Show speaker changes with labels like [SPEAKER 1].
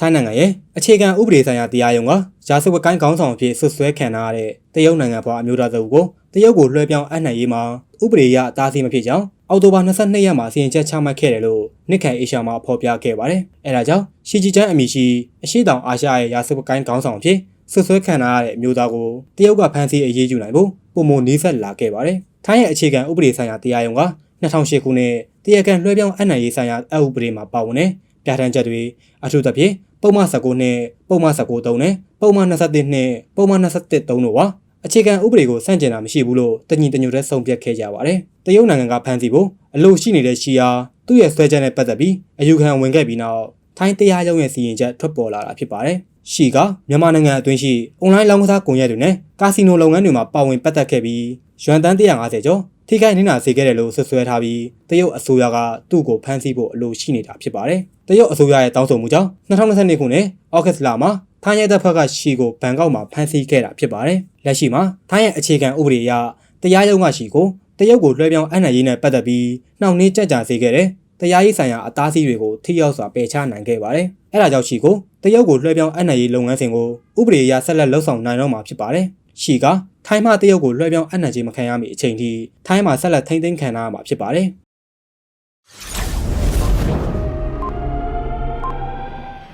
[SPEAKER 1] ထိုင်းနိုင်ငံရဲ့အခြေခံဥပဒေဆိုင်ရာတရားရုံးကရာဇဝတ်ကိုင်းခေါင်းဆောင်အဖြစ်ဆွဆွဲခံထားရတဲ့တရုတ်နိုင်ငံဖွာအမျိုးသားစုကိုတရုတ်ကိုလွှဲပြောင်းအပ်နှံရေးမှာဥပဒေအရအသားစီးမဖြစ်ကြောင်းအောက်တိုဘာ22ရက်မှာစီရင်ချက်ချမှတ်ခဲ့တယ်လို့နစ်ခိုင်အေရှာမှာဖော်ပြခဲ့ပါတယ်။အဲဒါကြောင့်ရှီဂျီချန်အမည်ရှိအရှိတောင်အာရှရဲ့ရာဇဝတ်ကိုင်းခေါင်းဆောင်အဖြစ်ဆွဆွဲခံထားရတဲ့အမျိုးသားကိုတရုတ်ကဖမ်းဆီးအရေးယူနိုင်ဖို့ပုံမနီးစက်လာခဲ့ပါတယ်။ထိုင်းရဲ့အခြေခံဥပဒေဆိုင်ရာတရားရုံးက2008ခုနှစ်တရားခံလွှဲပြောင်းအပ်နှံရေးဆိုင်ရာအဥပဒေမှာပါဝင်တဲ့ ပြဋ္ဌာန်းချက်တွေအထူးသဖြင့်ပုံမှန်19နဲ့ပုံမှန်19တုံးနဲ့ပုံမှန်21နဲ့ပုံမှန်21တုံးတို့ပါအခြေခံဥပဒေကိုဆန့်ကျင်တာမရှိဘူးလို့တညီတညွတ်တဲ့ဆုံးဖြတ်ခဲ့ကြပါတယ်။တရုတ်နိုင်ငံကဖမ်းဆီးဖို့အလို့ရှိနေတဲ့ရှီယာသူ့ရဲ့ဆွဲချက်နဲ့ပတ်သက်ပြီးအယူခံဝင်ခဲ့ပြီးနောက်ထိုင်းတရားရုံးရဲ့စီရင်ချက်ထွက်ပေါ်လာတာဖြစ်ပါတယ်။ရှီကမြန်မာနိုင်ငံအတွင်းရှိအွန်လိုင်းလောင်းကစားကွန်ရက်တွေနဲ့ကာစီနိုလုပ်ငန်းတွေမှာပါဝင်ပတ်သက်ခဲ့ပြီးရွမ်တန်း150ကျော် ထိခိုက်နေတာစေခဲ့တယ်လို့ဆွဆွဲထားပြီးတရုတ်အစိုးရကသူ့ကိုဖမ်းဆီးဖို့အလို့ရှိနေတာဖြစ်ပါတယ်။တရုတ်အစိုးရရဲ့တောင်းဆိုမှုကြောင့်2022ခုနှစ်ဩဂတ်လမှာထိုင်းရဲတပ်ဖွဲ့ကရှီကိုဘန်ကောက်မှာဖမ်းဆီးခဲ့တာဖြစ်ပါတယ်။လက်ရှိမှာထိုင်းရဲ့အခြေခံဥပဒေအရတရားရုံးကရှီကိုတရုတ်ကိုလွှဲပြောင်းအပ်နှံရေးနဲ့ပတ်သက်ပြီးနှောင့်နှေးကြကြစေခဲ့တဲ့တရားရေးဆိုင်ရာအသားစီးတွေကိုထိရောက်စွာပယ်ချနိုင်ခဲ့ပါတယ်။အဲဒါကြောင့်ရှီကိုတရုတ်ကိုလွှဲပြောင်းအပ်နှံရေးလုပ်ငန်းစဉ်ကိုဥပဒေအရဆက်လက်လှုပ်ဆောင်နိုင်တော့မှာဖြစ်ပါတယ်။ရှီက ထိုင်းမှတရုတ်ကိုလွှဲပြောင်းအပ်နှံခြင်းမခံရမီအချိန်ထိထိုင်းမှာဆက်လက်ထိန်းသိမ်းခံရမှာဖြစ်ပါတယ်။